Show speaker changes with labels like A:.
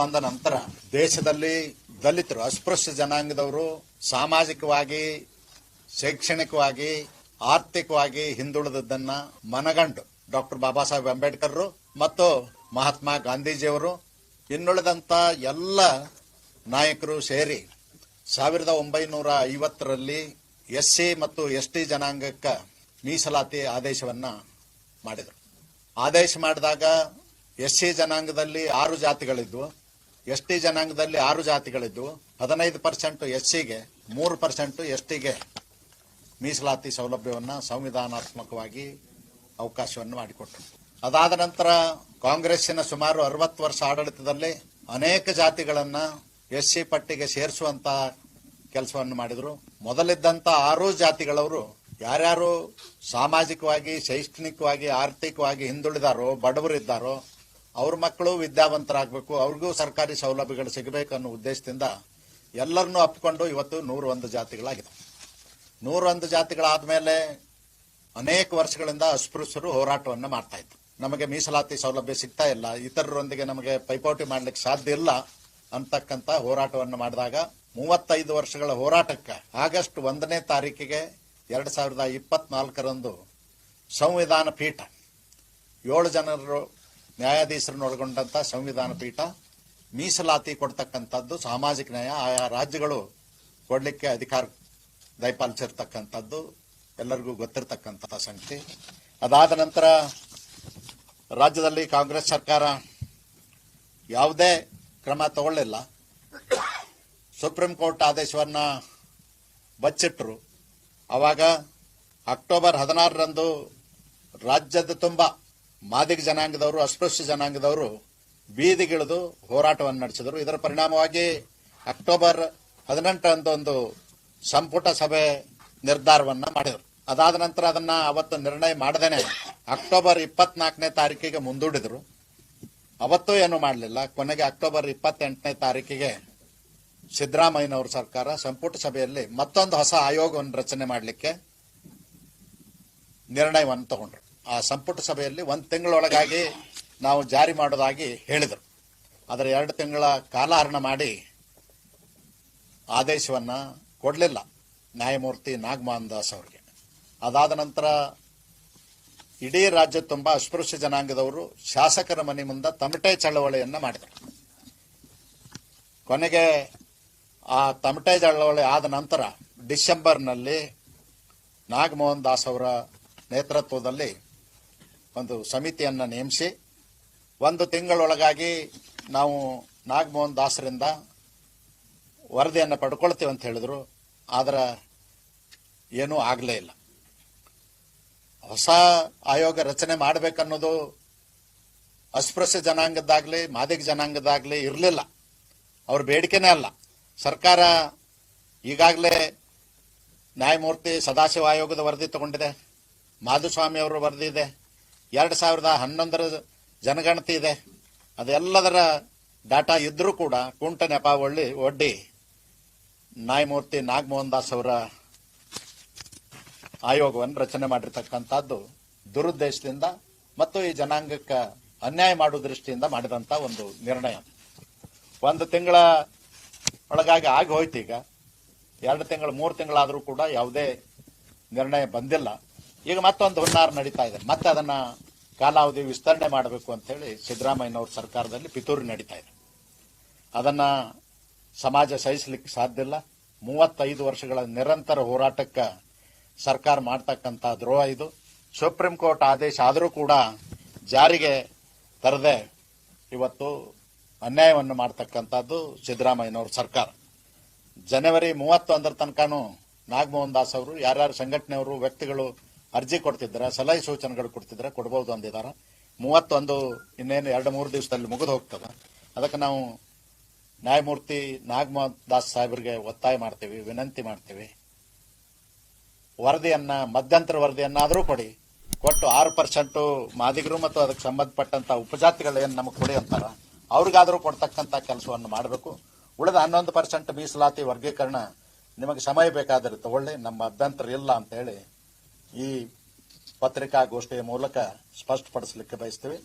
A: ಬಂದ ನಂತರ ದೇಶದಲ್ಲಿ ದಲಿತರು, ಅಸ್ಪೃಶ್ಯ ಜನಾಂಗದವರು ಸಾಮಾಜಿಕವಾಗಿ, ಶೈಕ್ಷಣಿಕವಾಗಿ, ಆರ್ಥಿಕವಾಗಿ ಹಿಂದುಳಿದದ್ದನ್ನ ಮನಗಂಡು ಡಾಕ್ಟರ್ ಬಾಬಾ ಸಾಹೇಬ್ ಅಂಬೇಡ್ಕರ್ ಮತ್ತು ಮಹಾತ್ಮ ಗಾಂಧೀಜಿಯವರು ಇನ್ನುಳಿದಂತ ಎಲ್ಲ ನಾಯಕರು ಸೇರಿ ಸಾವಿರದ ಒಂಬೈನೂರ ಐವತ್ತರಲ್ಲಿ ಎಸ್ ಸಿ ಮತ್ತು ಎಸ್ ಟಿ ಜನಾಂಗಕ್ಕೆ ಮೀಸಲಾತಿ ಆದೇಶವನ್ನ ಮಾಡಿದರು. ಆದೇಶ ಮಾಡಿದಾಗ ಎಸ್ ಸಿ ಜನಾಂಗದಲ್ಲಿ ಆರು ಜಾತಿಗಳಿದ್ವು. ಎಸ್ ಟಿ ಜನಾಂಗದಲ್ಲಿ ಆರು ಜಾತಿಗಳಿದ್ವು. ಹದಿನೈದು ಪರ್ಸೆಂಟ್ ಎಸ್ ಸಿಗೆ ಮೂರು ಪರ್ಸೆಂಟ್ ಎಸ್ ಟಿಗೆ ಮೀಸಲಾತಿ ಸೌಲಭ್ಯವನ್ನು ಸಂವಿಧಾನಾತ್ಮಕವಾಗಿ ಅವಕಾಶವನ್ನು ಮಾಡಿಕೊಟ್ರು. ಅದಾದ ನಂತರ ಕಾಂಗ್ರೆಸ್ಸಿನ ಸುಮಾರು ಅರವತ್ತು ವರ್ಷ ಆಡಳಿತದಲ್ಲಿ ಅನೇಕ ಜಾತಿಗಳನ್ನು ಎಸ್ ಸಿ ಪಟ್ಟಿಗೆ ಸೇರಿಸುವಂತ ಕೆಲಸವನ್ನು ಮಾಡಿದರು. ಮೊದಲಿದ್ದಂಥ ಆರು ಜಾತಿಗಳವರು ಯಾರ್ಯಾರು ಸಾಮಾಜಿಕವಾಗಿ, ಶೈಕ್ಷಣಿಕವಾಗಿ, ಆರ್ಥಿಕವಾಗಿ ಹಿಂದುಳಿದಾರೋ, ಬಡವರಿದ್ದಾರೋ ಅವ್ರ ಮಕ್ಕಳು ವಿದ್ಯಾವಂತರಾಗಬೇಕು, ಅವ್ರಿಗೂ ಸರ್ಕಾರಿ ಸೌಲಭ್ಯಗಳು ಸಿಗಬೇಕು ಅನ್ನೋ ಉದ್ದೇಶದಿಂದ ಎಲ್ಲರನ್ನೂ ಅಪ್ಪಿಕೊಂಡು ಇವತ್ತು ನೂರ ಒಂದು ಜಾತಿಗಳಾಗಿದೆ ನೂರೊಂದು ಜಾತಿಗಳಾದ ಮೇಲೆ ಅನೇಕ ವರ್ಷಗಳಿಂದ ಅಸ್ಪೃಶ್ಯರು ಹೋರಾಟವನ್ನು ಮಾಡ್ತಾ ಇದ್ರು. ನಮಗೆ ಮೀಸಲಾತಿ ಸೌಲಭ್ಯ ಸಿಗ್ತಾ ಇಲ್ಲ, ಇತರರೊಂದಿಗೆ ನಮಗೆ ಪೈಪೋಟಿ ಮಾಡ್ಲಿಕ್ಕೆ ಸಾಧ್ಯ ಇಲ್ಲ ಅಂತಕ್ಕಂಥ ಹೋರಾಟವನ್ನು ಮಾಡಿದಾಗ ಮೂವತ್ತೈದು ವರ್ಷಗಳ ಹೋರಾಟಕ್ಕೆ ಆಗಸ್ಟ್ ಒಂದನೇ ತಾರೀಕಿಗೆ ಎರಡು ಸಾವಿರದ ಇಪ್ಪತ್ನಾಲ್ಕರಂದು ಸಂವಿಧಾನ ಪೀಠ ಏಳು ಜನರು ನ್ಯಾಯಾಧೀಶರನ್ನು ಒಳಗೊಂಡಂತ ಸಂವಿಧಾನ ಪೀಠ ಮೀಸಲಾತಿ ಕೊಡ್ತಕ್ಕಂಥದ್ದು, ಸಾಮಾಜಿಕ ನ್ಯಾಯ, ಆಯಾ ರಾಜ್ಯಗಳು ಕೊಡಲಿಕ್ಕೆ ಅಧಿಕಾರ ದಯಪಾಲಿಸಿರ್ತಕ್ಕಂಥದ್ದು, ಎಲ್ಲರಿಗೂ ಗೊತ್ತಿರತಕ್ಕಂಥ ಸಂಗತಿ. ಅದಾದ ನಂತರ ರಾಜ್ಯದಲ್ಲಿ ಕಾಂಗ್ರೆಸ್ ಸರ್ಕಾರ ಯಾವುದೇ ಕ್ರಮ ತಗೊಳ್ಳಿಲ್ಲ. ಸುಪ್ರೀಂ ಕೋರ್ಟ್ ಆದೇಶವನ್ನು ಬಚ್ಚಿಟ್ರು. ಆವಾಗ ಅಕ್ಟೋಬರ್ ಹದಿನಾರರಂದು ರಾಜ್ಯದ ತುಂಬ ಮಾದಿಗ ಜನಾಂಗದವರು, ಅಸ್ಪೃಶ್ಯ ಜನಾಂಗದವರು ಬೀದಿಗಿಳಿದು ಹೋರಾಟವನ್ನು ನಡೆಸಿದರು. ಇದರ ಪರಿಣಾಮವಾಗಿ ಅಕ್ಟೋಬರ್ ಹದಿನೆಂಟರಂದು ಒಂದು ಸಂಪುಟ ಸಭೆ ನಿರ್ಧಾರವನ್ನ ಮಾಡಿದರು. ಅದಾದ ನಂತರ ಅದನ್ನ ಅವತ್ತು ನಿರ್ಣಯ ಮಾಡದೇನೆ ಅಕ್ಟೋಬರ್ ಇಪ್ಪತ್ನಾಲ್ಕನೇ ತಾರೀಕಿಗೆ ಮುಂದೂಡಿದ್ರು. ಅವತ್ತು ಏನು ಮಾಡಲಿಲ್ಲ. ಕೊನೆಗೆ ಅಕ್ಟೋಬರ್ ಇಪ್ಪತ್ತೆಂಟನೇ ತಾರೀಕಿಗೆ ಸಿದ್ದರಾಮಯ್ಯನವರ ಸರ್ಕಾರ ಸಂಪುಟ ಸಭೆಯಲ್ಲಿ ಮತ್ತೊಂದು ಹೊಸ ಆಯೋಗವನ್ನು ರಚನೆ ಮಾಡಲಿಕ್ಕೆ ನಿರ್ಣಯವನ್ನು ತಗೊಂಡ್ರು. ಆ ಸಂಪುಟ ಸಭೆಯಲ್ಲಿ ಒಂದು ತಿಂಗಳೊಳಗಾಗಿ ನಾವು ಜಾರಿ ಮಾಡೋದಾಗಿ ಹೇಳಿದರು. ಆದರೆ ಎರಡು ತಿಂಗಳ ಕಾಲಹರಣ ಮಾಡಿ ಆದೇಶವನ್ನು ಕೊಡಲಿಲ್ಲ ನ್ಯಾಯಮೂರ್ತಿ ನಾಗಮೋಹನ್ ದಾಸ್ ಅವರಿಗೆ. ಅದಾದ ನಂತರ ಇಡೀ ರಾಜ್ಯ ತುಂಬ ಅಸ್ಪೃಶ್ಯ ಜನಾಂಗದವರು ಶಾಸಕರ ಮನೆ ಮುಂದೆ ತಮಟೆ ಚಳವಳಿಯನ್ನು ಮಾಡಿದರು. ಕೊನೆಗೆ ಆ ತಮಟೆ ಚಳವಳಿ ಆದ ನಂತರ ಡಿಸೆಂಬರ್ನಲ್ಲಿ ನಾಗಮೋಹನ್ ದಾಸ್ ಅವರ ನೇತೃತ್ವದಲ್ಲಿ ಒಂದು ಸಮಿತಿಯನ್ನು ನೇಮಿಸಿ ಒಂದು ತಿಂಗಳೊಳಗಾಗಿ ನಾವು ನಾಗಮೋಹನ್ ದಾಸರಿಂದ ವರದಿಯನ್ನು ಪಡ್ಕೊಳ್ತೀವಿ ಅಂತ ಹೇಳಿದ್ರು. ಆದರೆ ಏನೂ ಆಗಲೇ ಇಲ್ಲ. ಹೊಸ ಆಯೋಗ ರಚನೆ ಮಾಡಬೇಕನ್ನೋದು ಅಸ್ಪೃಶ್ಯ ಜನಾಂಗದ್ದಾಗಲಿ, ಮಾದಿಗ ಜನಾಂಗದ್ದಾಗಲಿ ಇರಲಿಲ್ಲ. ಅವ್ರ ಬೇಡಿಕೆನೇ ಅಲ್ಲ. ಸರ್ಕಾರ ಈಗಾಗಲೇ ನ್ಯಾಯಮೂರ್ತಿ ಸದಾಶಿವ ಆಯೋಗದ ವರದಿ ತಗೊಂಡಿದೆ. ಮಾಧುಸ್ವಾಮಿ ಅವರ ವರದಿ ಇದೆ. ಎರಡು ಸಾವಿರದ ಹನ್ನೊಂದರ ಜನಗಣತಿ ಇದೆ. ಅದೆಲ್ಲದರ ಡಾಟಾ ಇದ್ದರೂ ಕೂಡ ಕುಂಟ ನೆಪಾವಳ್ಳಿ ಒಡ್ಡಿ ನ್ಯಾಯಮೂರ್ತಿ ನಾಗಮೋಹನ್ ದಾಸ್ ಅವರ ಆಯೋಗವನ್ನು ರಚನೆ ಮಾಡಿರ್ತಕ್ಕಂಥದ್ದು ದುರುದ್ದೇಶದಿಂದ ಮತ್ತು ಈ ಜನಾಂಗಕ್ಕೆ ಅನ್ಯಾಯ ಮಾಡುವ ದೃಷ್ಟಿಯಿಂದ ಮಾಡಿದಂತ ಒಂದು ನಿರ್ಣಯ. ಒಂದು ತಿಂಗಳ ಒಳಗಾಗಿ ಆಗಿ ಹೋಯ್ತು ಈಗ. ಎರಡು ತಿಂಗಳು, ಮೂರು ತಿಂಗಳಾದರೂ ಕೂಡ ಯಾವುದೇ ನಿರ್ಣಯ ಬಂದಿಲ್ಲ. ಈಗ ಮತ್ತೊಂದು ಹುನ್ನಾರ ನಡೀತಾ ಇದೆ. ಮತ್ತೆ ಅದನ್ನ ಕಾಲಾವಧಿ ವಿಸ್ತರಣೆ ಮಾಡಬೇಕು ಅಂತ ಹೇಳಿ ಸಿದ್ದರಾಮಯ್ಯನವ್ರ ಸರ್ಕಾರದಲ್ಲಿ ಪಿತೂರಿ ನಡೀತಾ ಇದೆ. ಅದನ್ನ ಸಮಾಜ ಸಹಿಸಲಿಕ್ಕೆ ಸಾಧ್ಯ ಇಲ್ಲ. ಮೂವತ್ತೈದು ವರ್ಷಗಳ ನಿರಂತರ ಹೋರಾಟಕ್ಕೆ ಸರ್ಕಾರ ಮಾಡ್ತಕ್ಕಂಥ ದ್ರೋಹ ಇದು. ಸುಪ್ರೀಂ ಕೋರ್ಟ್ ಆದೇಶ ಆದರೂ ಕೂಡ ಜಾರಿಗೆ ತರದೆ ಇವತ್ತು ಅನ್ಯಾಯವನ್ನು ಮಾಡ್ತಕ್ಕಂಥದ್ದು ಸಿದ್ದರಾಮಯ್ಯನವ್ರ ಸರ್ಕಾರ. ಜನವರಿ ಮೂವತ್ತೊಂದರ ತನಕನೂ ನಾಗಮೋಹನ್ ದಾಸ್ ಅವರು, ಯಾರ್ಯಾರು ಸಂಘಟನೆಯವರು, ವ್ಯಕ್ತಿಗಳು ಅರ್ಜಿ ಕೊಡ್ತಿದ್ರ ಸಲಹೆ ಸೂಚನೆಗಳು ಕೊಡ್ತಿದ್ರೆ ಕೊಡಬಹುದು ಅಂದಿದ್ದಾರೆ ಮೂವತ್ತೊಂದು ಇನ್ನೇನು ಎರಡು ಮೂರು ದಿವಸದಲ್ಲಿ ಮುಗಿದು ಹೋಗ್ತದ. ಅದಕ್ಕೆ ನಾವು ನ್ಯಾಯಮೂರ್ತಿ ನಾಗಮೋಹನ್ ದಾಸ್ ಸಾಹೇಬರಿಗೆ ಒತ್ತಾಯ ಮಾಡ್ತೀವಿ, ವಿನಂತಿ ಮಾಡ್ತೀವಿ. ವರದಿಯನ್ನ, ಮಧ್ಯಂತರ ವರದಿಯನ್ನಾದರೂ ಕೊಡಿ. ಕೊಟ್ಟು ಆರು ಪರ್ಸೆಂಟು ಮಾದಿಗರು ಮತ್ತು ಅದಕ್ಕೆ ಸಂಬಂಧಪಟ್ಟಂತ ಉಪಜಾತಿಗಳು ಏನು ನಮಗೆ ಕೊಡಿ ಅಂತಾರ, ಅವ್ರಿಗಾದರೂ ಕೊಡ್ತಕ್ಕಂಥ ಕೆಲಸವನ್ನು ಮಾಡಬೇಕು. ಉಳಿದ ಹನ್ನೊಂದು ಪರ್ಸೆಂಟ್ ಮೀಸಲಾತಿ ವರ್ಗೀಕರಣ ನಿಮಗೆ ಸಮಯ ಬೇಕಾದರೆ ತಗೊಳ್ಳಿ ನಮ್ಮ ಅಭ್ಯಂತರ ಇಲ್ಲ ಅಂತ ಹೇಳಿ ಈ ಪತ್ರಿಕಾಗೋಷ್ಠಿಯ ಮೂಲಕ ಸ್ಪಷ್ಟಪಡಿಸಲಿಕ್ಕೆ ಬಯಸ್ತೀವಿ.